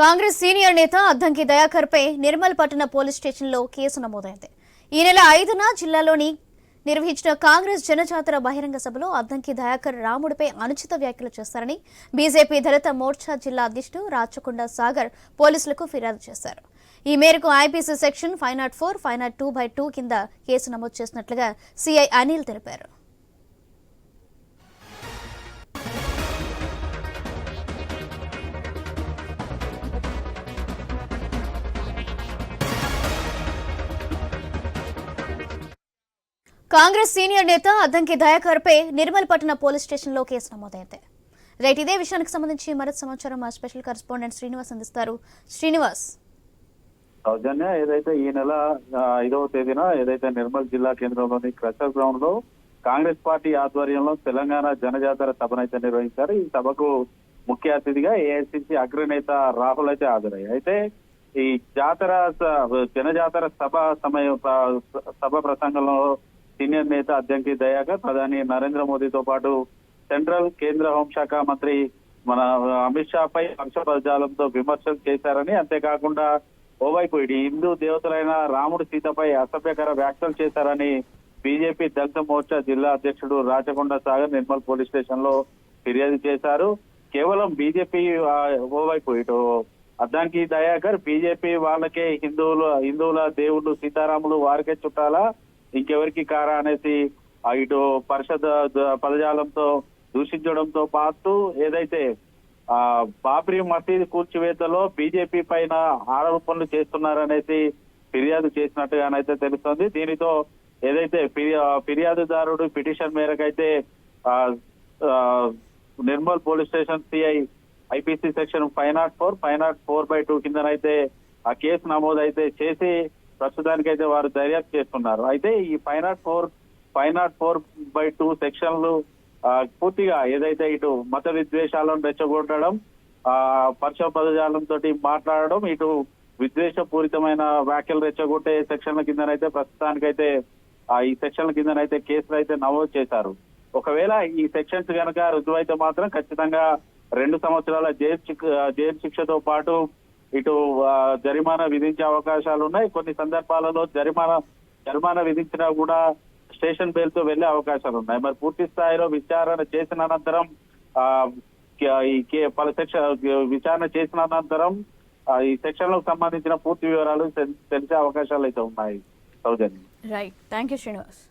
Congress senior నేత అద్దంకి దయాకర్ పై నిర్మల్ పట్టణ police స్టేషన్లో కేసు నమోదైంది. ఈ నెల ఐదున జిల్లాలోని నిర్వహించిన కాంగ్రెస్ జనజాతర బహిరంగ సభలో అద్దంకి దయాకర్ రాముడిపై అనుచిత వ్యాఖ్యలు చేస్తారని బీజేపీ దళిత మోర్చా జిల్లా అధ్యక్షుడు రాచకొండ సాగర్ పోలీసులకు ఫిర్యాదు చేశారు. ఈ మేరకు IPC section five nought four five nought two by two కింద కేసు నమోదు చేసినట్లుగా సీఐ అనిల్ తెలిపారు. కాంగ్రెస్ సీనియర్ నేత అద్దంకి దయాకర్ పై నిర్మల్ పట్టణ పోలీస్ స్టేషన్లో కేసు నమోదైంది. రైట్ ఇదే విషయానికి సంబంధించి మరింత సమాచారం మా స్పెషల్ కరెస్పాండెంట్ శ్రీనివాస్ అందిస్తారు. శ్రీనివాస్. సౌజన్య ఏదైతే ఈ నెల ఐదవ తేదీన ఏదైతే నిర్మల్ జిల్లా కేంద్రంలోని క్రషర్ గ్రౌండ్లో కాంగ్రెస్ పార్టీ ఆధ్వర్యంలో తెలంగాణ జనజాతర అయితే నిర్వహించారు. ఈ సభకు ముఖ్య అతిథిగా ఏఐసిసి అగ్రనేత రాహుల్ అయితే హాజరయ్యారు. అయితే ఈ జాతర స- జనజాతర సభ సమయ సభ ప్రసంగంలో సీనియర్ నేత అద్దంకి దయాకర్ ప్రధాని నరేంద్ర మోదీతో పాటు సెంట్రల్ కేంద్ర హోంశాఖ మంత్రి మన అమిత్ షా పై పక్షపదజాలంతో విమర్శలు చేశారని అంతేకాకుండా ఓవైపు హిందూ దేవతలైన రాముడు సీతపై అసభ్యకర వ్యాఖ్యలు చేశారని బీజేపీ దళిత మోర్చా జిల్లా అధ్యక్షుడు రాచకొండ సాగర్ నిర్మల్ పోలీస్ స్టేషన్లో ఫిర్యాదు చేశారు. కేవలం బీజేపీ ఓవైపు ఇటు అద్దానికి దయాకర్ బీజేపీ వాళ్ళకే హిందువులు హిందువుల దేవుళ్ళు సీతారాములు వారికే చుట్టాలా? ఇంకెవరికి కారా అనేసి ఇటు పరిషత్ పదజాలంతో దూషించడంతో పాటు ఏదైతే ఆ బాబ్రీ మసీద్ కూల్చివేతలో బీజేపీ పైన ఆరోపణలు చేస్తున్నారనేసి ఫిర్యాదు చేసినట్టుగానైతే తెలుస్తోంది. దీనితో ఏదైతే ఫిర్యా- ఫిర్యాదుదారుడు పిటిషన్ మేరకైతే ఆ, Nirmal police station CI IPC section five nought four five nought four by two కిందనైతే ఆ కేసు నమోదైతే చేసి ప్రస్తుతానికైతే వారు దర్యాప్తు చేస్తున్నారు. అయితే ఈ five nought four five nought four by two సెక్షన్లు పూర్తిగా ఏదైతే ఇటు మత విద్వేషాలను రెచ్చగొట్టడం ఆ పరుష పదజాలంతో మాట్లాడడం ఇటు విద్వేషపూరితమైన వ్యాఖ్యలు రెచ్చగొట్టే సెక్షన్ల కిందనైతే ప్రస్తుతానికైతే ఆ ఈ సెక్షన్ల కిందనైతే కేసులు అయితే నమోదు చేశారు. ఒకవేళ ఈ సెక్షన్స్ కనుక రుజువైతే మాత్రం ఖచ్చితంగా రెండు సంవత్సరాల జైలు శిక్ష జైలు శిక్షతో పాటు ఇటు జరిమానా విధించే అవకాశాలు ఉన్నాయి కొన్ని సందర్భాలలో జరిమానా జరిమానా విధించినా కూడా స్టేషన్ బెయిల్తో వెళ్ళే అవకాశాలు ఉన్నాయి మరి పూర్తి స్థాయిలో విచారణ చేసిన అనంతరం ఆ ఈ పలు సెక్షన్ విచారణ చేసిన అనంతరం ఈ సెక్షన్లకు సంబంధించిన పూర్తి వివరాలు తెలిసే అవకాశాలు అయితే ఉన్నాయి. Soujanya. Right thank you Srinivas